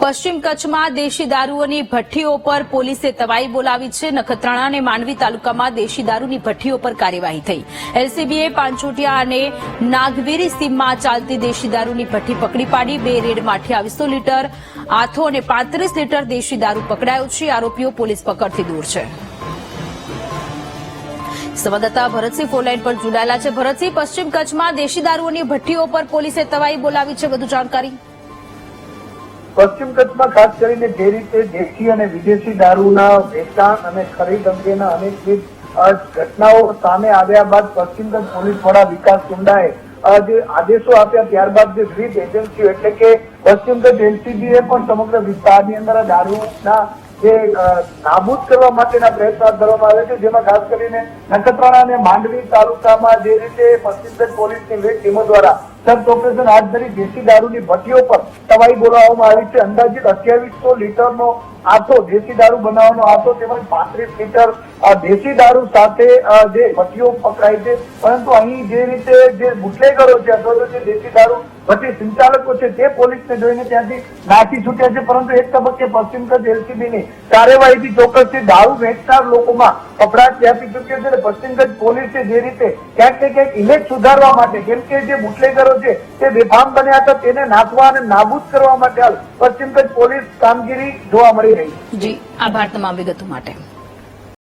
પશ્ચિમ કચ્છમાં દેશી દારૂઓની ભઠ્ઠીઓ પર પોલીસે તવાઈ બોલાવી છે. નખત્રાણા અને માંડવી તાલુકામાં દેશી દારૂની ભઠ્ઠીઓ પર કાર્યવાહી થઈ. એલસીબીએ પાંચોટિયા અને નાગવેરી સીમમાં ચાલતી દેશી દારૂની ભઠ્ઠી પકડી પાડી. બે રેડમાં અઠ્યાવીસો લીટર, આથો અને પાંત્રીસ લીટર દેશી દારૂ પકડાયો છે. આરોપીઓ પોલીસ પકડથી દૂર છે. સંવાદદાતા ભરતસિંહ ફોનલાઈન પર જોડાયેલા છે. ભરતસિંહ, પશ્ચિમ કચ્છમાં દેશી દારૂઓની ભઠ્ઠીઓ પર પોલીસે તવાઈ બોલાવી છે. વધુ જાણકારી? પશ્ચિમ કચ્છમાં ખાસ કરીને જે રીતે દેશી અને વિદેશી દારૂના વેચાણ અને ખરીદ અંગેના અનેકવિધ ઘટનાઓ સામે આવ્યા બાદ પશ્ચિમ કચ્છ પોલીસ વડા વિકાસ કુંડાએ જે આદેશો આપ્યા ત્યારબાદ જે વિવિધ એજન્સીઓ એટલે કે પશ્ચિમ કચ્છ એલસીબીએ પણ સમગ્ર વિસ્તારની અંદર દારૂના જે નાબૂદ કરવા માટેના પ્રયત્નો હાથ ધરવામાં આવે છે, જેમાં ખાસ કરીને નખત્રાણા અને માંડવી તાલુકામાં જે રીતે પશ્ચિમ કચ્છ પોલીસની વિવિધ ટીમો દ્વારા સર્ચ ઓપરેશન હાથ ધરી દેશી દારૂની ભઠ્ઠીઓ પર તવાઈ બોલાવવામાં આવી છે. અંદાજિત અઠ્યાવીસો લીટરનો આથો દેશી દારૂ બનાવવાનો આથો તેમજ પાંત્રીસ લીટર દેશી દારૂ સાથે જે ભટ્ટીઓ પકડાય છે, પરંતુ અહીં જે રીતે જે બુટલેગરો છે અથવા તો જે દેશી દારૂ ભટ્ટી સંચાલકો છે તે પોલીસને જોઈને ત્યાંથી નાસી છૂટ્યા છે, પરંતુ એક તબક્કે પશ્ચિમ કચ્છ એલસીબીની કાર્યવાહીથી ચોક્કસથી દારૂ વેચનાર લોકોમાં કપડાટ વ્યાપી ચૂક્યો છે અને પશ્ચિમ કચ્છ પોલીસે જે રીતે ક્યાંક ને ક્યાંક ઇમેજ સુધારવા માટે, કેમ કે જે બુટલેગરો છે તે બેફામ બન્યા હતા, તેને નાથવા અને નાબૂદ કરવા માટે હાલ પશ્ચિમ કચ્છ પોલીસ કામગીરી જોવા મળી જી આભાર તમામ વિગતો માટે.